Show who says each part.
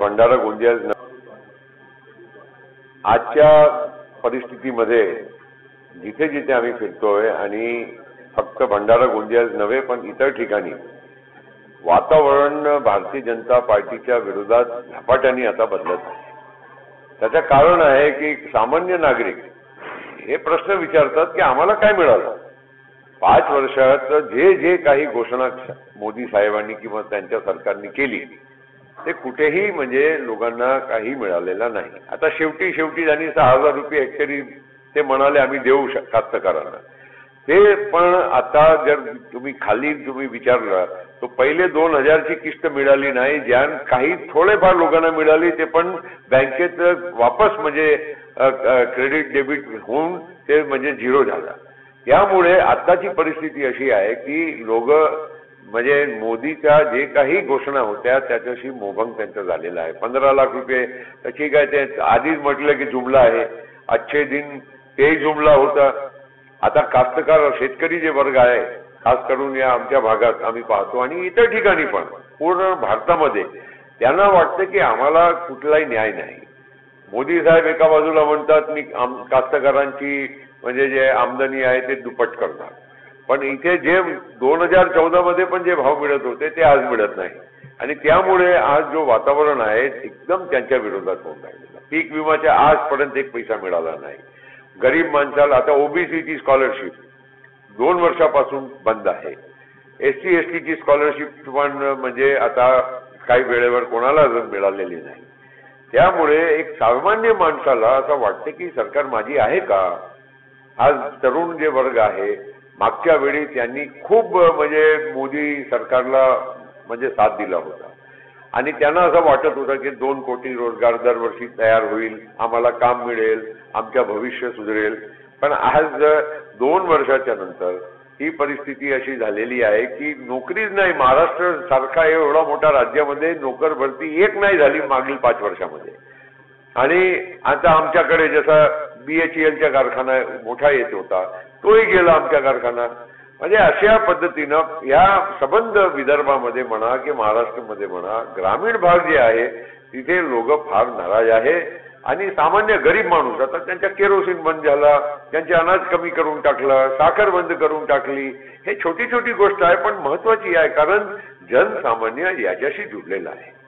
Speaker 1: भंडारा गोंदिया आजच्या परिस्थितीमध्ये जिथे जिथे आम्ही फिरतोय आणि फक्त भंडारा गोंदियाच नव्हे पण इतर ठिकाणी वातावरण भारतीय जनता पार्टीच्या विरोधात झपाट्याने आता बदलत आहे. त्याचं कारण आहे की सामान्य नागरिक हे प्रश्न विचारतात की आम्हाला काय मिळालं? पाच वर्षात जे जे काही घोषणा मोदी साहेबांनी किंवा त्यांच्या सरकारने केली ते कुठेही म्हणजे लोकांना काही मिळालेलं नाही. आता शेवटी शेवटी त्यांनी सहा हजार रुपये हेक्टरी ते म्हणाले आम्ही देऊ शक कास्तकारांना. ते पण आता जर तुम्ही खाली तुम्ही विचारलं तर पहिले दोन हजारची किस्त मिळाली नाही ज्या काही थोडेफार लोकांना मिळाली ते पण बँकेत वापस म्हणजे क्रेडिट डेबिट होऊन ते म्हणजे झिरो झाला. त्यामुळे आताची परिस्थिती अशी आहे की लोक म्हणजे मोदीच्या जे काही घोषणा होत्या त्याच्याशी मोभंग त्यांचा झालेला आहे. पंधरा लाख रुपये तर ठीक आहे ते आधीच म्हटलं की जुमला आहे. अच्छे दिन तेही जुमला होता. आता कास्तकार शेतकरी जे वर्ग आहे खास करून या आमच्या भागात आम्ही पाहतो आणि इतर ठिकाणी पण पूर्ण भारतामध्ये त्यांना वाटतं की आम्हाला कुठलाही न्याय नाही. मोदी साहेब एका बाजूला म्हणतात मी कास्तकारांची म्हणजे जे आमदनी आहे ते दुप्पट करणार पण इथे जे दोन हजार चौदा मध्ये पण जे भाव मिळत होते ते आज मिळत नाही. आणि त्यामुळे आज जो वातावरण आहे एकदम त्यांच्या विरोधात होऊन राहिलेला पीक विमाच्या आजपर्यंत एक पैसा मिळाला नाही. गरीब माणसाला आता ओबीसीची स्कॉलरशिप दोन वर्षापासून बंद आहे. एस सी एस टीची स्कॉलरशिप पण म्हणजे आता काही वेळेवर कोणाला अजून मिळालेली नाही. त्यामुळे एक सामान्य माणसाला असं वाटतं की सरकार माझी आहे का? आज तरुण जे वर्ग आहे मागच्या वेळी त्यांनी खूप म्हणजे मोदी सरकारला म्हणजे साथ दिला होता. आणि त्यांना असं वाटत होतं की दोन कोटी रोजगार दरवर्षी तयार होईल आम्हाला काम मिळेल आमच्या भविष्य सुधरेल. पण आज दोन वर्षाच्या नंतर ही परिस्थिती अशी झालेली आहे की नोकरीच नाही महाराष्ट्र सारखा एवढा मोठा राज्यामध्ये नोकर भरती एक नाही झाली मागील पाच वर्षामध्ये. आणि आता आमच्याकडे जसं बीएचईएलचा कारखाना मोठा येत होता. तोही गेला आमच्या कारखाना. म्हणजे अशा पद्धतीनं या संबंध विदर्भामध्ये म्हणा की महाराष्ट्रामध्ये म्हणा ग्रामीण भाग जे आहे तिथे लोक फार नाराज आहे. आणि सामान्य गरीब माणूस आता त्यांच्या केरोसिन बंद झाला त्यांचे अनाज कमी करून टाकलं साखर बंद करून टाकली हे छोटी छोटी गोष्ट आहे पण महत्वाची आहे कारण जनसामान्य याच्याशी जुडलेला आहे.